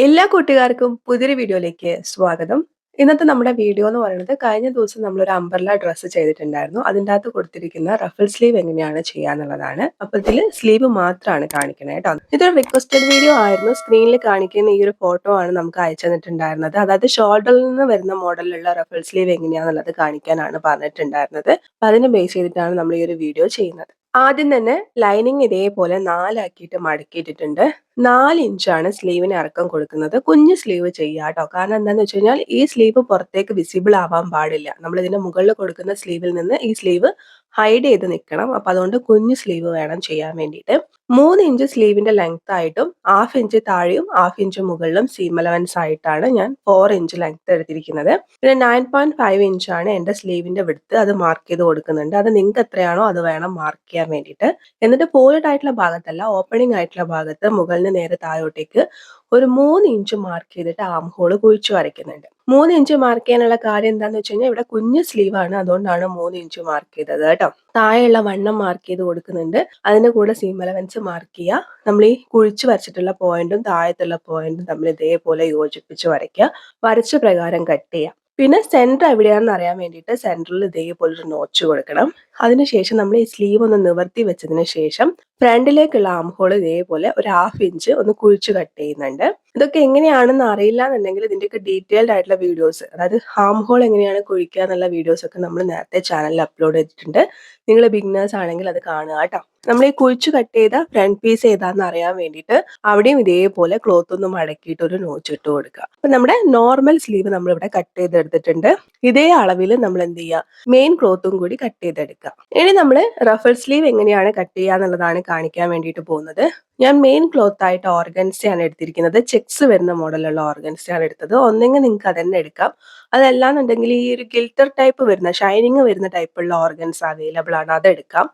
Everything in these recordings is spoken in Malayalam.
എല്ലാ കൂട്ടുകാർക്കും പുതിയൊരു വീഡിയോയിലേക്ക് സ്വാഗതം. ഇന്നത്തെ നമ്മുടെ വീഡിയോ എന്ന് പറയുന്നത് കഴിഞ്ഞ ദിവസം നമ്മൾ ഒരു അംബർല ഡ്രസ്സ് ചെയ്തിട്ടുണ്ടായിരുന്നു. അതിന്റെ അകത്ത് കൊടുത്തിരിക്കുന്ന റഫൽ സ്ലീവ് എങ്ങനെയാണ് ചെയ്യാന്നുള്ളതാണ് അപ്പോൾ ഇതിൽ സ്ലീവ് മാത്രമാണ് കാണിക്കണേ കേട്ടോ. ഇതൊരു റിക്വസ്റ്റഡ് വീഡിയോ ആയിരുന്നു. സ്ക്രീനിൽ കാണിക്കുന്ന ഈ ഒരു ഫോട്ടോ ആണ് നമുക്ക് അയച്ചു തന്നിട്ടുണ്ടായിരുന്നത്. അതായത് ഷോൾഡറിൽ നിന്ന് വരുന്ന മോഡലിലുള്ള റഫൽ സ്ലീവ് എങ്ങനെയാണെന്നുള്ളത് കാണിക്കാനാണ് പറഞ്ഞിട്ടുണ്ടായിരുന്നത്. അപ്പം അതിനെ ബേസ് ചെയ്തിട്ടാണ് നമ്മൾ ഈ ഒരു വീഡിയോ ചെയ്യുന്നത്. ആദ്യം തന്നെ ലൈനിങ് ഇതേപോലെ നാലാക്കിയിട്ട് മടക്കിയിട്ടിട്ടുണ്ട്. നാല് ഇഞ്ചാണ് സ്ലീവിന് ഇറക്കം കൊടുക്കുന്നത്. കുഞ്ഞ് സ്ലീവ് ചെയ്യുക കേട്ടോ കാരണം എന്താണെന്ന് വെച്ച് കഴിഞ്ഞാൽ ഈ സ്ലീവ് പുറത്തേക്ക് വിസിബിൾ ആവാൻ പാടില്ല. നമ്മൾ ഇതിന്റെ മുകളിൽ കൊടുക്കുന്ന സ്ലീവിൽ നിന്ന് ഈ സ്ലീവ് ഹൈഡ് ചെയ്ത് നിൽക്കണം അപ്പൊ അതുകൊണ്ട് കുഞ്ഞു സ്ലീവ് വേണം ചെയ്യാൻ വേണ്ടിയിട്ട്. മൂന്ന് ഇഞ്ച് സ്ലീവിന്റെ ലെങ്ത് ആയിട്ടും ഹാഫ് ഇഞ്ച് താഴെയും ഹാഫ് ഇഞ്ച് മുകളിലും സീം അലവൻസ് ആയിട്ടാണ് ഞാൻ ഫോർ ഇഞ്ച് ലെങ്ത് എടുത്തിരിക്കുന്നത്. പിന്നെ നയൻ പോയിന്റ് ഫൈവ് ഇഞ്ചാണ് എന്റെ സ്ലീവിന്റെ വിടുത്ത് അത് മാർക്ക് ചെയ്ത് കൊടുക്കുന്നുണ്ട്. അത് നിങ്ങൾക്ക് എത്രയാണോ അത് വേണം മാർക്ക് ചെയ്യാൻ വേണ്ടിയിട്ട്. എന്നിട്ട് ഫോൾഡ് ആയിട്ടുള്ള ഭാഗത്തല്ല ഓപ്പണിംഗ് ആയിട്ടുള്ള ഭാഗത്ത് മുകളിൽ നേരെ താഴോട്ടേക്ക് ഒരു മൂന്ന് ഇഞ്ച് മാർക്ക് ചെയ്തിട്ട് ആം ഹോൾ കുഴിച്ചു വരയ്ക്കുന്നുണ്ട്. മൂന്ന് ഇഞ്ച് മാർക്ക് ചെയ്യാനുള്ള കാര്യം എന്താണെന്ന് വെച്ച് കഴിഞ്ഞാൽ ഇവിടെ കുഞ്ഞു സ്ലീവാണ് അതുകൊണ്ടാണ് മൂന്ന് ഇഞ്ച് മാർക്ക് ചെയ്തത് കേട്ടോ. താഴെയുള്ള വണ്ണം മാർക്ക് ചെയ്ത് കൊടുക്കുന്നുണ്ട്. അതിന്റെ കൂടെ സീം അലവൻസ് മാർക്ക് ചെയ്യുക. നമ്മൾ ഈ കുഴിച്ചു വരച്ചിട്ടുള്ള പോയിന്റും താഴത്തുള്ള പോയിന്റും തമ്മിൽ ഇതേപോലെ യോജിപ്പിച്ച് വരയ്ക്കുക. വരച്ച പ്രകാരം കട്ട് ചെയ്യുക. പിന്നെ സെന്റർ എവിടെയാണെന്ന് അറിയാൻ വേണ്ടിയിട്ട് സെന്ററിൽ ഇതേപോലെ ഒരു നോച്ച് കൊടുക്കണം. അതിനുശേഷം നമ്മൾ ഈ സ്ലീവ് ഒന്ന് നിവർത്തി വെച്ചതിന് ശേഷം ഫ്രണ്ടിലേക്കുള്ള ആം ഹോൾ ഇതേപോലെ ഒരു ഹാഫ് ഇഞ്ച് ഒന്ന് കുഴിച്ച് കട്ട് ചെയ്യുന്നുണ്ട്. ഇതൊക്കെ എങ്ങനെയാണെന്ന് അറിയില്ല എന്നുണ്ടെങ്കിൽ ഇതിന്റെയൊക്കെ ഡീറ്റെയിൽഡ് ആയിട്ടുള്ള വീഡിയോസ് അതായത് ഹാം ഹോൾ എങ്ങനെയാണ് കുഴിക്കുക എന്നുള്ള വീഡിയോസ് ഒക്കെ നമ്മൾ നേരത്തെ ചാനലിൽ അപ്ലോഡ് ചെയ്തിട്ടുണ്ട്. നിങ്ങൾ ബിഗിനേഴ്സ് ആണെങ്കിൽ അത് കാണുക കേട്ടോ. നമ്മൾ ഈ കുഴിച്ച് കട്ട് ചെയ്ത ഫ്രണ്ട് പീസ് ഏതാന്ന് അറിയാൻ വേണ്ടിയിട്ട് അവിടെയും ഇതേപോലെ ക്ലോത്ത് ഒന്ന് മടക്കിയിട്ട് ഒരു നോച്ച് ഇട്ട് കൊടുക്കുക. അപ്പൊ നമ്മുടെ നോർമൽ സ്ലീവ് നമ്മൾ ഇവിടെ കട്ട് ചെയ്തെടുത്തിട്ടുണ്ട്. ഇതേ അളവിൽ നമ്മൾ എന്ത് ചെയ്യുക? മെയിൻ ക്ലോത്തും കൂടി കട്ട് ചെയ്തെടുക്കുക. ഇനി നമ്മൾ റഫൽ സ്ലീവ് എങ്ങനെയാണ് കട്ട് ചെയ്യുക എന്നുള്ളതാണ് കാണിക്കാൻ വേണ്ടിയിട്ട് പോകുന്നത്. ഞാൻ മെയിൻ ക്ലോത്ത് ആയിട്ട് ഓർഗൻസിയാണ് എടുത്തിരിക്കുന്നത്. ചെക്സ് വരുന്ന മോഡലുള്ള ഓർഗൻസിയാണ് എടുത്തത്. ഒന്നെങ്കിൽ നിങ്ങൾക്ക് അതന്നെ എടുക്കാം. അതല്ലാന്നുണ്ടെങ്കിൽ ഈ ഒരു ഗിൽറ്റർ ടൈപ്പ് വരുന്ന ഷൈനിങ് വരുന്ന ടൈപ്പുള്ള ഓർഗൻസ് അവൈലബിൾ ആണ്. അതെടുക്കാം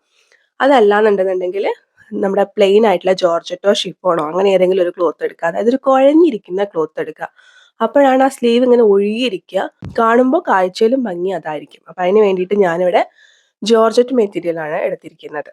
അതല്ലാന്നുണ്ടെന്നുണ്ടെങ്കിൽ നമ്മുടെ പ്ലെയിൻ ആയിട്ടുള്ള ജോർജറ്റോ ഷിഫോണോ അങ്ങനെ ഏതെങ്കിലും ഒരു ക്ലോത്ത് എടുക്കുക അതായത് ഒരു കുഴഞ്ഞിരിക്കുന്ന ക്ലോത്ത് എടുക്കുക അപ്പോഴാണ് ആ സ്ലീവ് ഇങ്ങനെ ഒഴുകിയിരിക്കുക. കാണുമ്പോൾ കാഴ്ചയിലും ഭംഗി അതായിരിക്കും. അപ്പൊ അതിന് വേണ്ടിയിട്ട് ഞാനിവിടെ ജോർജറ്റ് മെറ്റീരിയൽ ആണ് എടുത്തിരിക്കുന്നത്.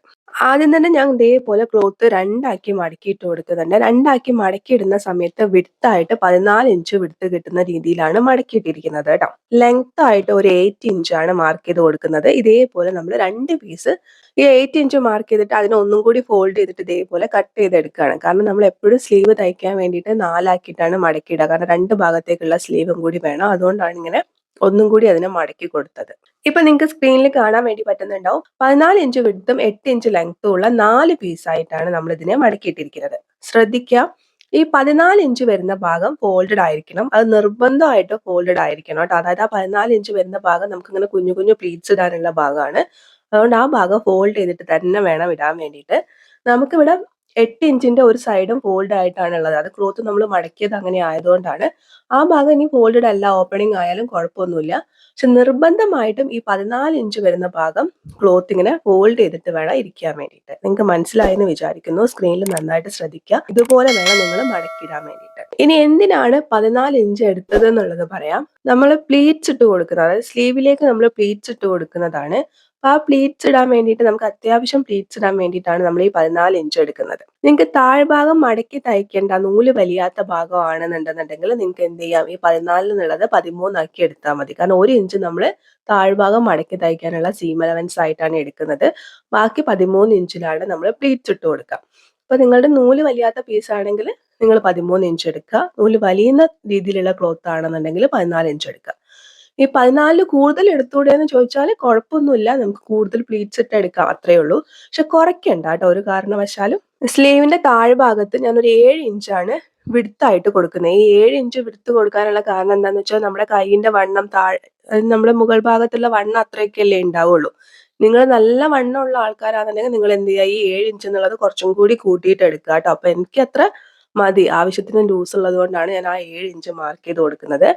ആദ്യം തന്നെ ഞാൻ ഇതേപോലെ ക്ലോത്ത് രണ്ടാക്കി മടക്കിയിട്ട് കൊടുക്കുന്നുണ്ട് രണ്ടാക്കി മടക്കിയിടുന്ന സമയത്ത് വിടുത്തായിട്ട് പതിനാല് ഇഞ്ച് വിടുത്ത് കിട്ടുന്ന രീതിയിലാണ് മടക്കിയിട്ടിരിക്കുന്നത് കേട്ടോ. ലെങ്ത് ആയിട്ട് ഒരു എയ്റ്റ് ഇഞ്ചാണ് മാർക്ക് ചെയ്ത് കൊടുക്കുന്നത്. ഇതേപോലെ നമ്മൾ രണ്ട് പീസ് ഈ എയ്റ്റ് ഇഞ്ച് മാർക്ക് ചെയ്തിട്ട് അതിനെ ഒന്നും കൂടി ഫോൾഡ് ചെയ്തിട്ട് ഇതേപോലെ കട്ട് ചെയ്തെടുക്കുകയാണ്. കാരണം നമ്മൾ എപ്പോഴും സ്ലീവ് തയ്ക്കാൻ വേണ്ടിയിട്ട് നാലാക്കിയിട്ടാണ് മടക്കിയിടുക കാരണം രണ്ട് ഭാഗത്തേക്കുള്ള സ്ലീവും കൂടി വേണം. അതുകൊണ്ടാണ് ഇങ്ങനെ ഒന്നും കൂടി അതിനെ മടക്കി കൊടുത്തത്. ഇപ്പൊ നിങ്ങൾക്ക് സ്ക്രീനിൽ കാണാൻ വേണ്ടി പറ്റുന്നുണ്ടാവും പതിനാല് ഇഞ്ച് വിടുത്തും എട്ട് ഇഞ്ച് ലെങ്ത്തും ഉള്ള നാല് പീസ് ആയിട്ടാണ് നമ്മൾ ഇതിനെ മടക്കിയിട്ടിരിക്കുന്നത്. ശ്രദ്ധിക്കുക ഈ പതിനാല് ഇഞ്ച് വരുന്ന ഭാഗം ഫോൾഡഡ് ആയിരിക്കണം. അത് നിർബന്ധമായിട്ട് ഫോൾഡഡ് ആയിരിക്കണം കേട്ടോ. അതായത് ആ പതിനാല് ഇഞ്ച് വരുന്ന ഭാഗം നമുക്ക് ഇങ്ങനെ കുഞ്ഞു കുഞ്ഞു പ്ലീറ്റ്സ് ഇടാനുള്ള ഭാഗമാണ്. അതുകൊണ്ട് ആ ഭാഗം ഫോൾഡ് ചെയ്തിട്ട് തന്നെ വേണം ഇടാൻ വേണ്ടിയിട്ട്. നമുക്കിവിടെ എട്ട് ഇഞ്ചിന്റെ ഒരു സൈഡും ഫോൾഡ് ആയിട്ടാണ് ഉള്ളത് അത് ക്ലോത്ത് നമ്മൾ മടക്കിയത് അങ്ങനെ ആയതുകൊണ്ടാണ്. ആ ഭാഗം ഇനി ഫോൾഡഡ് അല്ല ഓപ്പണിംഗ് ആയാലും കുഴപ്പമൊന്നുമില്ല. പക്ഷെ നിർബന്ധമായിട്ടും ഈ പതിനാല് ഇഞ്ച് വരുന്ന ഭാഗം ക്ലോത്ത് ഇങ്ങനെ ഫോൾഡ് ചെയ്തിട്ട് വേണം ഇരിക്കാൻ വേണ്ടിയിട്ട്. നിങ്ങൾക്ക് മനസ്സിലായെന്ന് വിചാരിക്കുന്നു. സ്ക്രീനിൽ നന്നായിട്ട് ശ്രദ്ധിക്കുക. ഇതുപോലെ വേണം നിങ്ങൾ മടക്കിയിടാൻ വേണ്ടിയിട്ട്. ഇനി എന്തിനാണ് പതിനാല് ഇഞ്ച് എടുത്തത് എന്നുള്ളത് പറയാം. നമ്മൾ പ്ലീറ്റ്സ് ഇട്ട് കൊടുക്കുന്നത്. അതായത് സ്ലീവിലേക്ക് നമ്മൾ പ്ലീറ്റ്സ് ഇട്ട് കൊടുക്കുന്നതാണ് ആ പ്ലീറ്റ്സ് ഇടാൻ വേണ്ടിയിട്ട് നമുക്ക് അത്യാവശ്യം പ്ലീറ്റ്സ് ഇടാൻ വേണ്ടിയിട്ടാണ് നമ്മൾ ഈ പതിനാല് ഇഞ്ച് എടുക്കുന്നത്. നിങ്ങൾക്ക് താഴ്ഭാഗം മടക്കി തയ്ക്കേണ്ട നൂൽ വലിയാത്ത ഭാഗമാണെന്നുണ്ടെന്നുണ്ടെങ്കിൽ നിങ്ങൾക്ക് എന്ത് ചെയ്യാം? ഈ പതിനാലിൽ നിന്നുള്ളത് പതിമൂന്നാക്കി എടുത്താൽ മതി. കാരണം ഒരു ഇഞ്ച് നമ്മൾ താഴ്ഭാഗം മടക്കി തയ്ക്കാനുള്ള സീം അലവൻസ് ആയിട്ടാണ് എടുക്കുന്നത്. ബാക്കി പതിമൂന്ന് ഇഞ്ചിലാണ് നമ്മൾ പ്ലീറ്റ്സ് ഇട്ട് കൊടുക്കുക. അപ്പൊ നിങ്ങളുടെ നൂൽ വലിയാത്ത പീസ് ആണെങ്കിൽ നിങ്ങൾ പതിമൂന്ന് ഇഞ്ച് എടുക്കുക. നൂൽ വലിയുന്ന രീതിയിലുള്ള ക്ലോത്ത് ആണെന്നുണ്ടെങ്കിൽ പതിനാല് ഇഞ്ച് എടുക്കുക. ഈ പതിനാലിൽ കൂടുതൽ എടുത്തുകൂടെ എന്ന് ചോദിച്ചാൽ കുഴപ്പമൊന്നുമില്ല. നമുക്ക് കൂടുതൽ പ്ലീറ്റ്സ് ഇട്ട് എടുക്കാം അത്രേ ഉള്ളൂ. പക്ഷെ കുറയ്ക്കണ്ട കേട്ടോ. ഒരു കാരണവശാലും സ്ലീവിന്റെ താഴ്ഭാഗത്ത് ഞാൻ ഒരു ഏഴ് ഇഞ്ചാണ് വിടുത്തായിട്ട് കൊടുക്കുന്നത്. ഈ ഏഴ് ഇഞ്ച് വിടുത്ത് കൊടുക്കാനുള്ള കാരണം എന്താന്ന് വെച്ചാൽ നമ്മുടെ കൈയിന്റെ വണ്ണം താഴെ നമ്മുടെ മുകൾ ഭാഗത്തുള്ള വണ്ണം അത്രയൊക്കെയല്ലേ ഉണ്ടാവുള്ളൂ. നിങ്ങൾ നല്ല വണ്ണമുള്ള ആൾക്കാരാണെന്നുണ്ടെങ്കിൽ നിങ്ങൾ എന്ത് ചെയ്യുക? ഈ ഏഴ് ഇഞ്ച് എന്നുള്ളത് കുറച്ചും കൂടി കൂട്ടിയിട്ട് എടുക്കുക കേട്ടോ. അപ്പൊ എനിക്ക് അത്ര മതി. ആവശ്യത്തിന് ലൂസ് ഉള്ളത് കൊണ്ടാണ് ഞാൻ ആ ഏഴ് ഇഞ്ച് മാർക്ക് ചെയ്ത് കൊടുക്കുന്നത്.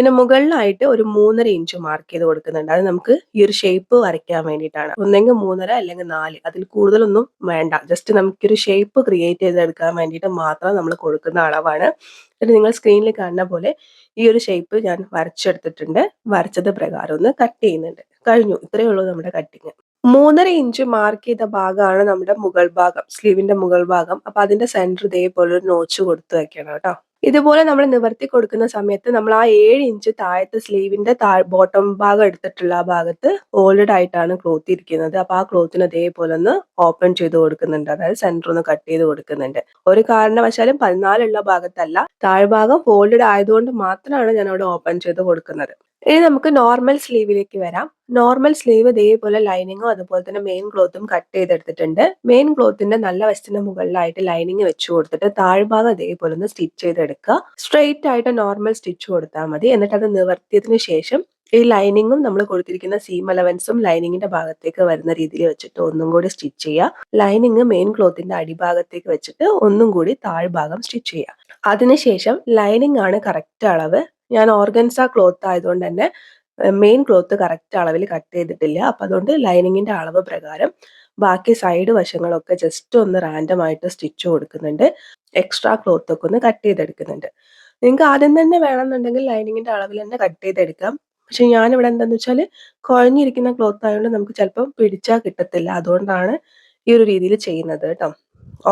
പിന്നെ മുകളിലായിട്ട് ഒരു മൂന്നര ഇഞ്ച് മാർക്ക് ചെയ്ത് കൊടുക്കുന്നുണ്ട്. അത് നമുക്ക് ഈ ഒരു ഷേപ്പ് വരയ്ക്കാൻ വേണ്ടിയിട്ടാണ്. ഒന്നെങ്കിൽ മൂന്നര അല്ലെങ്കിൽ നാല്. അതിൽ കൂടുതലൊന്നും വേണ്ട. ജസ്റ്റ് നമുക്കൊരു ഷേപ്പ് ക്രിയേറ്റ് ചെയ്തെടുക്കാൻ വേണ്ടിയിട്ട് മാത്രം നമ്മൾ കൊടുക്കുന്ന അളവാണ്. എന്നിട്ട് നിങ്ങൾ സ്ക്രീനിൽ കാണുന്ന പോലെ ഈ ഒരു ഷേപ്പ് ഞാൻ വരച്ചെടുത്തിട്ടുണ്ട്. വരച്ചത് പ്രകാരം ഒന്ന് കട്ട് ചെയ്യുന്നുണ്ട്. കഴിഞ്ഞു. ഇത്രയേ ഉള്ളൂ നമ്മുടെ കട്ടിങ് മൂന്നര ഇഞ്ച് മാർക്ക് ചെയ്ത ഭാഗമാണ് നമ്മുടെ മുകൾ ഭാഗം. സ്ലീവിന്റെ മുകൾ ഭാഗം. അപ്പൊ അതിന്റെ സെന്റർ ഇതേപോലെ ഒരു നോച്ച് കൊടുത്തു വെക്കണം കേട്ടോ. ഇതുപോലെ നമ്മൾ നിവർത്തി കൊടുക്കുന്ന സമയത്ത് നമ്മൾ ആ ഏഴ് ഇഞ്ച് താഴത്തെ സ്ലീവിന്റെ താ ബോട്ടം ഭാഗം എടുത്തിട്ടുള്ള ആ ഭാഗത്ത് ഫോൾഡഡ് ആയിട്ടാണ് ക്ലോത്ത് ഇരിക്കുന്നത്. അപ്പൊ ആ ക്ലോത്തിന് അതേപോലെ ഒന്ന് ഓപ്പൺ ചെയ്ത് കൊടുക്കുന്നുണ്ട്. അതായത് സെന്റർ ഒന്ന് കട്ട് ചെയ്ത് കൊടുക്കുന്നുണ്ട്. ഒരു കാരണവശാലും പതിനാലുള്ള ഭാഗത്തല്ല താഴ്ഭാഗം ഫോൾഡഡ് ആയതുകൊണ്ട് മാത്രമാണ് ഞാൻ അവിടെ ഓപ്പൺ ചെയ്ത് കൊടുക്കുന്നത്. ഇനി നമുക്ക് നോർമൽ സ്ലീവിലേക്ക് വരാം. നോർമൽ സ്ലീവ് ഇതേപോലെ ലൈനിങ്ങും അതുപോലെ തന്നെ മെയിൻ ക്ലോത്തും കട്ട് ചെയ്തെടുത്തിട്ടുണ്ട്. മെയിൻ ക്ലോത്തിന്റെ നല്ല വശത്തിന് മുകളിലായിട്ട് ലൈനിങ് വെച്ച് കൊടുത്തിട്ട് താഴ്ഭാഗം അതേപോലെ ഒന്ന് സ്റ്റിച്ച് ചെയ്തെടുക്കുക. സ്ട്രെയിറ്റ് ആയിട്ട് നോർമൽ സ്റ്റിച്ച് കൊടുത്താൽ മതി. എന്നിട്ട് അത് നിവർത്തിയതിനു ശേഷം ഈ ലൈനിങ്ങും നമ്മൾ കൊടുത്തിരിക്കുന്ന സീം അലവൻസും ലൈനിങ്ങിന്റെ ഭാഗത്തേക്ക് വരുന്ന രീതിയിൽ വെച്ചിട്ട് ഒന്നും കൂടി സ്റ്റിച്ച് ചെയ്യുക. ലൈനിങ് മെയിൻ ക്ലോത്തിന്റെ അടിഭാഗത്തേക്ക് വെച്ചിട്ട് ഒന്നും കൂടി താഴ്ഭാഗം സ്റ്റിച്ച് ചെയ്യുക. അതിനുശേഷം ലൈനിങ് ആണ് കറക്റ്റ് അളവ്. ഞാൻ ഓർഗൻസ ക്ലോത്ത് ആയതുകൊണ്ട് തന്നെ മെയിൻ ക്ലോത്ത് കറക്റ്റ് അളവിൽ കട്ട് ചെയ്തിട്ടില്ല. അപ്പൊ അതുകൊണ്ട് ലൈനിങ്ങിന്റെ അളവ് പ്രകാരം ബാക്കി സൈഡ് വശങ്ങളൊക്കെ ജസ്റ്റ് ഒന്ന് റാൻഡം ആയിട്ട് സ്റ്റിച്ച് കൊടുക്കുന്നുണ്ട്. എക്സ്ട്രാ ക്ലോത്ത് ഒക്കെ ഒന്ന് കട്ട് ചെയ്തെടുക്കുന്നുണ്ട്. നിങ്ങൾക്ക് ആദ്യം തന്നെ വേണമെന്നുണ്ടെങ്കിൽ ലൈനിങ്ങിന്റെ അളവിൽ തന്നെ കട്ട് ചെയ്തെടുക്കാം. പക്ഷെ ഞാനിവിടെ എന്താന്ന് വെച്ചാൽ കുഴഞ്ഞിരിക്കുന്ന ക്ലോത്ത് ആയതുകൊണ്ട് നമുക്ക് ചിലപ്പം പിടിച്ചാൽ കിട്ടത്തില്ല. അതുകൊണ്ടാണ് ഈ ഒരു രീതിയിൽ ചെയ്യുന്നത് കേട്ടോ.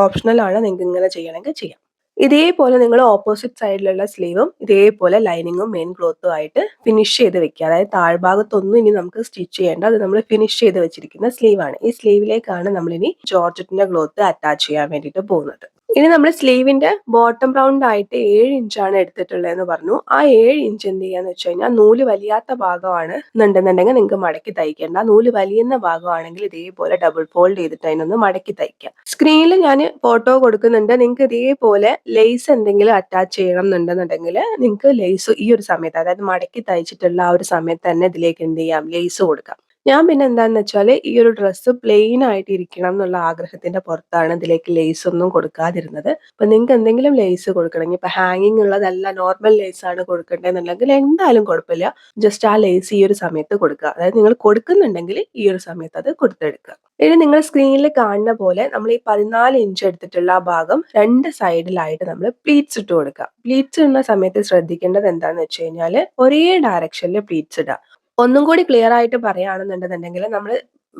ഓപ്ഷണലാണ് നിങ്ങൾക്ക് ഇങ്ങനെ ചെയ്യണമെങ്കിൽ ചെയ്യാം. ഇതേപോലെ നിങ്ങൾ ഓപ്പോസിറ്റ് സൈഡിലുള്ള സ്ലീവും ഇതേപോലെ ലൈനിങ്ങും മെയിൻ ക്ലോത്തും ആയിട്ട് ഫിനിഷ് ചെയ്ത് വെക്കുക. അതായത് താഴ്ഭാഗത്തൊന്നും ഇനി നമുക്ക് സ്റ്റിച്ച് ചെയ്യേണ്ട അത് നമ്മൾ ഫിനിഷ് ചെയ്ത് വെച്ചിരിക്കുന്ന സ്ലീവാണ് ഈ സ്ലീവിലേക്കാണ് നമ്മളിനി ജോർജറ്റിന്റെ ക്ലോത്ത് അറ്റാച്ച് ചെയ്യാൻ വേണ്ടിയിട്ട് പോകുന്നത്. ഇനി നമ്മൾ സ്ലീവിന്റെ ബോട്ടം റൗണ്ട് ആയിട്ട് ഏഴ് ഇഞ്ചാണ് എടുത്തിട്ടുള്ളതെന്ന് പറഞ്ഞു. ആ ഏഴ് ഇഞ്ച് എന്ത് ചെയ്യാന്ന് വെച്ച് കഴിഞ്ഞാൽ നൂൽ വലിയാത്ത ഭാഗമാണ് എന്നുണ്ടെന്നുണ്ടെങ്കിൽ നിങ്ങൾക്ക് മടക്കി തയ്ക്കേണ്ട. നൂൽ വലിയുന്ന ഭാഗമാണെങ്കിൽ ഇതേപോലെ ഡബിൾ ഫോൾഡ് ചെയ്തിട്ട് അതിനൊന്ന് മടക്കി തയ്ക്കാം. സ്ക്രീനിൽ ഞാൻ ഫോട്ടോ കൊടുക്കുന്നുണ്ട്. നിങ്ങൾക്ക് ഇതേപോലെ ലെയ്സ് എന്തെങ്കിലും അറ്റാച്ച് ചെയ്യണം എന്നുണ്ടെന്നുണ്ടെങ്കിൽ നിങ്ങൾക്ക് ലെയ്സ് ഈ ഒരു സമയത്ത് അതായത് മടക്കി തയ്ച്ചിട്ടുള്ള ആ ഒരു സമയത്ത് തന്നെ ഇതിലേക്ക് എന്ത് ചെയ്യാം? ലെയ്സ് കൊടുക്കാം. ഞാൻ പിന്നെ എന്താന്ന് വെച്ചാൽ ഈ ഒരു ഡ്രസ്സ് പ്ലെയിൻ ആയിട്ട് ഇരിക്കണം എന്നുള്ള ആഗ്രഹത്തിന്റെ പുറത്താണ് ഇതിലേക്ക് ലേസ് ഒന്നും കൊടുക്കാതിരുന്നത്. അപ്പൊ നിങ്ങൾക്ക് എന്തെങ്കിലും ലേസ് കൊടുക്കണമെങ്കിൽ ഇപ്പൊ ഹാങ്ങിങ് ഉള്ളതല്ല നോർമൽ ലേസ് ആണ് കൊടുക്കേണ്ടതെന്നുണ്ടെങ്കിൽ എന്തായാലും കുഴപ്പമില്ല. ജസ്റ്റ് ആ ലേസ് ഈ ഒരു സമയത്ത് കൊടുക്കുക. അതായത് നിങ്ങൾ കൊടുക്കുന്നുണ്ടെങ്കിൽ ഈ ഒരു സമയത്ത് അത് കൊടുത്തെടുക്കുക. ഇനി നിങ്ങൾ സ്ക്രീനിൽ കാണുന്ന പോലെ നമ്മൾ ഈ പതിനാല് ഇഞ്ച് എടുത്തിട്ടുള്ള ആ ഭാഗം രണ്ട് സൈഡിലായിട്ട് നമ്മൾ പ്ലീറ്റ്സ് ഇട്ട് കൊടുക്കുക. പ്ലീറ്റ്സ് ഇടുന്ന സമയത്ത് ശ്രദ്ധിക്കേണ്ടത് എന്താണെന്ന് വെച്ച് കഴിഞ്ഞാൽ ഒരേ ഡയറക്ഷനിൽ പ്ലീറ്റ്സ് ഇടുക. ഒന്നും കൂടി ക്ലിയർ ആയിട്ട് പറയുകയാണെന്നുണ്ടെന്നുണ്ടെങ്കിൽ നമ്മൾ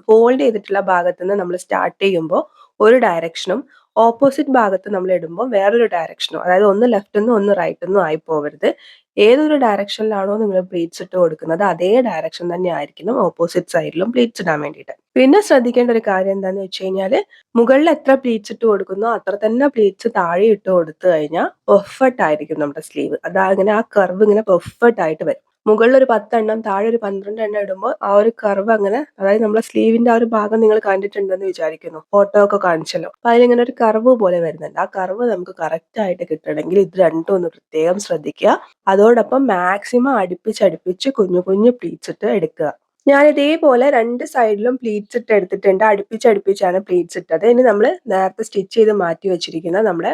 ഹോൾഡ് ചെയ്തിട്ടുള്ള ഭാഗത്ത് നിന്ന് നമ്മൾ സ്റ്റാർട്ട് ചെയ്യുമ്പോൾ ഒരു ഡയറക്ഷനും ഓപ്പോസിറ്റ് ഭാഗത്ത് നമ്മൾ ഇടുമ്പോൾ വേറൊരു ഡയറക്ഷനും അതായത് ഒന്ന് ലെഫ്റ്റ് നിന്നും ഒന്ന് റൈറ്റ് നിന്നും ആയി പോകരുത് ഏതൊരു ഡയറക്ഷനിലാണോ നിങ്ങൾ പ്ലീറ്റ്സ് ഇട്ട് കൊടുക്കുന്നത് അതേ ഡയറക്ഷൻ തന്നെ ആയിരിക്കണം. ഓപ്പോസിറ്റ് സൈഡിലും പ്ലീറ്റ്സ് ഇടാൻ വേണ്ടിയിട്ട്. പിന്നെ ശ്രദ്ധിക്കേണ്ട ഒരു കാര്യം എന്താണെന്ന് വെച്ച് കഴിഞ്ഞാൽ മുകളിൽ എത്ര പ്ലീറ്റ്സ് ഇട്ട് കൊടുക്കുന്നോ അത്ര തന്നെ പ്ലീറ്റ്സ് താഴെ ഇട്ട് കൊടുത്തു കഴിഞ്ഞാൽ പെർഫെക്റ്റ് ആയിരിക്കും നമ്മുടെ സ്ലീവ് അതാ അങ്ങനെ ആ കർവ് ഇങ്ങനെ പെർഫെക്റ്റ് ആയിട്ട് വരും. മുകളിൽ ഒരു പത്തെണ്ണം താഴെ ഒരു പന്ത്രണ്ട് എണ്ണം ഇടുമ്പോൾ ആ ഒരു കർവ് അങ്ങനെ അതായത് നമ്മളെ സ്ലീവിന്റെ ആ ഒരു ഭാഗം നിങ്ങൾ കണ്ടിട്ടുണ്ടെന്ന് വിചാരിക്കുന്നു. ഫോട്ടോ ഒക്കെ കാണിച്ചല്ലോ. അപ്പൊ അതിലിങ്ങനെ ഒരു കർവ് പോലെ വരുന്നുണ്ട്. ആ കർവ് നമുക്ക് കറക്റ്റ് ആയിട്ട് കിട്ടണമെങ്കിൽ ഇത് രണ്ടും ഒന്ന് പ്രത്യേകം ശ്രദ്ധിക്കുക. അതോടൊപ്പം മാക്സിമം അടുപ്പിച്ചടുപ്പിച്ച് കുഞ്ഞു കുഞ്ഞു പ്ലീറ്റ്സ് ഇട്ട് എടുക്കുക. ഞാൻ ഇതേപോലെ രണ്ട് സൈഡിലും പ്ലീറ്റ്സ് ഇട്ട് എടുത്തിട്ടുണ്ട്. അടുപ്പിച്ചടുപ്പിച്ചാണ് പ്ലീറ്റ്സ് ഇട്ടത്. ഇനി നമ്മൾ നേരത്തെ സ്റ്റിച്ച് ചെയ്ത് മാറ്റി വെച്ചിരിക്കുന്ന നമ്മുടെ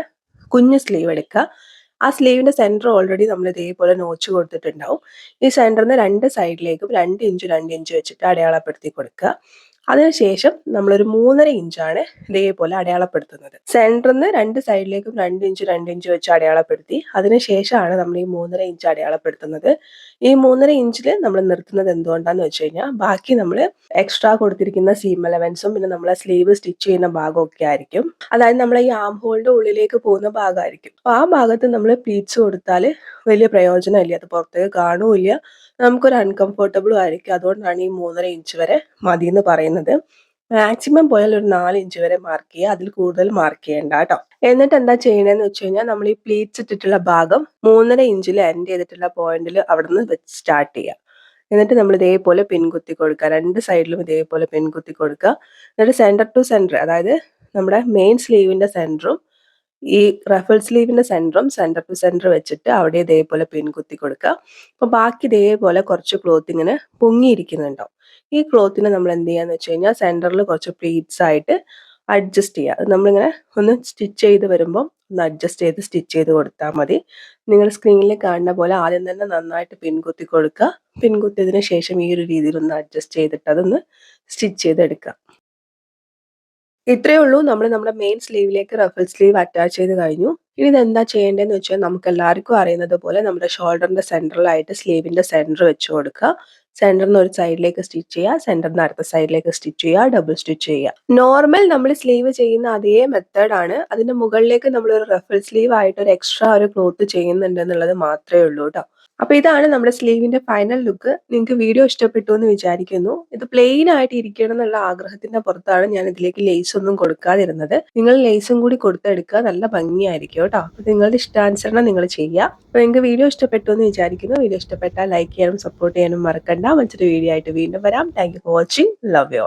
കുഞ്ഞു സ്ലീവ് എടുക്കുക. ആ സ്ലീവിന്റെ സെന്റർ ഓൾറെഡി നമ്മൾ ഇതേപോലെ നോച്ച് കൊടുത്തിട്ടുണ്ടാവും. ഈ സെന്ററിന് രണ്ട് സൈഡിലേക്കും രണ്ട് ഇഞ്ച് രണ്ട് ഇഞ്ച് വെച്ചിട്ട് അടയാളപ്പെടുത്തി കൊടുക്കുക. അതിനുശേഷം നമ്മളൊരു മൂന്നര ഇഞ്ചാണ് ഇതേപോലെ അടയാളപ്പെടുത്തുന്നത്. സെന്ററിന്ന് രണ്ട് സൈഡിലേക്കും രണ്ട് ഇഞ്ച് രണ്ട് ഇഞ്ച് വെച്ച് അടയാളപ്പെടുത്തി അതിനുശേഷമാണ് നമ്മൾ ഈ മൂന്നര ഇഞ്ച് അടയാളപ്പെടുത്തുന്നത്. ഈ മൂന്നര ഇഞ്ചിൽ നമ്മൾ നിർത്തുന്നത് എന്തുകൊണ്ടാന്ന് വെച്ച് കഴിഞ്ഞാൽ ബാക്കി നമ്മൾ എക്സ്ട്രാ കൊടുത്തിരിക്കുന്ന സീം അലവൻസും പിന്നെ നമ്മളെ സ്ലീവ് സ്റ്റിച്ച് ചെയ്യുന്ന ഭാഗമൊക്കെ ആയിരിക്കും. അതായത് നമ്മളെ ഈ ആം ഹോളിന്റെ ഉള്ളിലേക്ക് പോകുന്ന ഭാഗമായിരിക്കും. അപ്പൊ ആ ഭാഗത്ത് നമ്മൾ പ്ലീറ്റ്സ് കൊടുത്താൽ വലിയ പ്രയോജനമില്ല. അത് പുറത്തേക്ക് കാണുമില്ല നമുക്കൊരു അൺകംഫർട്ടബിളും ആയിരിക്കും. അതുകൊണ്ടാണ് ഈ മൂന്നര ഇഞ്ച് വരെ മതി എന്ന് പറയുന്നത്. മാക്സിമം പോയാൽ ഒരു നാല് ഇഞ്ച് വരെ മാർക്ക് ചെയ്യുക. അതിൽ കൂടുതൽ മാർക്ക് ചെയ്യേണ്ട കേട്ടോ. എന്നിട്ട് എന്താ ചെയ്യണേന്ന് വെച്ച് കഴിഞ്ഞാൽ നമ്മൾ ഈ പ്ലീറ്റ്സ് ഇട്ടിട്ടുള്ള ഭാഗം മൂന്നര ഇഞ്ചിൽ എൻഡ് ചെയ്തിട്ടുള്ള പോയിന്റിൽ അവിടെ നിന്ന് വെച്ച് സ്റ്റാർട്ട് ചെയ്യുക എന്നിട്ട് നമ്മൾ ഇതേപോലെ പിൻകുത്തി കൊടുക്കുക രണ്ട് സൈഡിലും ഇതേപോലെ പിൻകുത്തി കൊടുക്കുക എന്നിട്ട് സെന്റർ ടു സെന്റർ അതായത് നമ്മുടെ മെയിൻ സ്ലീവിന്റെ സെന്ററും ഈ റഫൽ സ്ലീവിന്റെ സെന്ററും സെന്റർ ടു സെന്റർ വെച്ചിട്ട് അവിടെ ഇതേപോലെ പിൻകുത്തി കൊടുക്കുക അപ്പൊ ബാക്കി ഇതേപോലെ കുറച്ച് ക്ലോത്ത് ഇങ്ങനെ പൊങ്ങിയിരിക്കുന്നുണ്ടാവും. ഈ ക്ലോത്തിനെ നമ്മൾ എന്ത് ചെയ്യാന്ന് വെച്ച് കഴിഞ്ഞാൽ സെന്ററിൽ കുറച്ച് പ്ലീറ്റ്സ് ആയിട്ട് അഡ്ജസ്റ്റ് ചെയ്യുക അത് നമ്മളിങ്ങനെ ഒന്ന് സ്റ്റിച്ച് ചെയ്ത് വരുമ്പം ഒന്ന് അഡ്ജസ്റ്റ് ചെയ്ത് സ്റ്റിച്ച് ചെയ്ത് കൊടുത്താൽ മതി. നിങ്ങൾ സ്ക്രീനിൽ കാണുന്ന പോലെ ആദ്യം തന്നെ നന്നായിട്ട് പിൻകുത്തി കൊടുക്കുക. പിൻകുത്തിയതിന് ശേഷം ഈ ഒരു രീതിയിൽ ഒന്ന് അഡ്ജസ്റ്റ് ചെയ്തിട്ട് അതൊന്ന് സ്റ്റിച്ച് ചെയ്തെടുക്കുക. ഇത്രയേ ഉള്ളൂ. നമ്മൾ നമ്മുടെ മെയിൻ സ്ലീവിലേക്ക് റഫൽ സ്ലീവ് അറ്റാച്ച് ചെയ്ത് കഴിഞ്ഞു. ഇനി എന്താ ചെയ്യേണ്ടതെന്ന് വെച്ചാൽ നമുക്ക് എല്ലാവർക്കും അറിയുന്നത് പോലെ നമ്മുടെ ഷോൾഡറിന്റെ സെന്ററിലായിട്ട് സ്ലീവിന്റെ സെന്റർ വെച്ച് കൊടുക്കുക. സെന്ററിന് ഒരു സൈഡിലേക്ക് സ്റ്റിച്ച് ചെയ്യുക. സെന്ററിന് അടുത്ത സൈഡിലേക്ക് സ്റ്റിച്ച് ചെയ്യുക. ഡബിൾ സ്റ്റിച്ച് ചെയ്യുക. നോർമൽ നമ്മൾ സ്ലീവ് ചെയ്യുന്ന അതേ മെത്തേഡാണ് അതിന്റെ മുകളിലേക്ക് നമ്മൾ ഒരു റഫൽ സ്ലീവ് ആയിട്ട് ഒരു എക്സ്ട്രാ ഒരു ക്ലോത്ത് ചെയ്യുന്നുണ്ട് എന്നുള്ളത് മാത്രമേ ഉള്ളൂ കേട്ടോ അപ്പൊ ഇതാണ് നമ്മുടെ സ്ലീവിന്റെ ഫൈനൽ ലുക്ക്. നിങ്ങൾക്ക് വീഡിയോ ഇഷ്ടപ്പെട്ടു എന്ന് വിചാരിക്കുന്നു. ഇത് പ്ലെയിൻ ആയിട്ട് ഇരിക്കണം എന്നുള്ള ആഗ്രഹത്തിന്റെ പുറത്താണ് ഞാൻ ഇതിലേക്ക് ലേസ് ഒന്നും കൊടുക്കാതിരുന്നത്. നിങ്ങൾ ലേസും കൂടി കൊടുത്തെടുക്കുക. നല്ല ഭംഗിയായിരിക്കും കേട്ടോ. അപ്പൊ നിങ്ങളുടെ ഇഷ്ടാനുസരണം നിങ്ങൾ ചെയ്യുക. അപ്പൊ നിങ്ങൾക്ക് വീഡിയോ ഇഷ്ടപ്പെട്ടു എന്ന് വിചാരിക്കുന്നു. വീഡിയോ ഇഷ്ടപ്പെട്ടാൽ ലൈക്ക് ചെയ്യാനും സപ്പോർട്ട് ചെയ്യാനും മറക്കണ്ട. മറ്റൊരു വീഡിയോ ആയിട്ട് വീണ്ടും വരാം. Thank for watching love you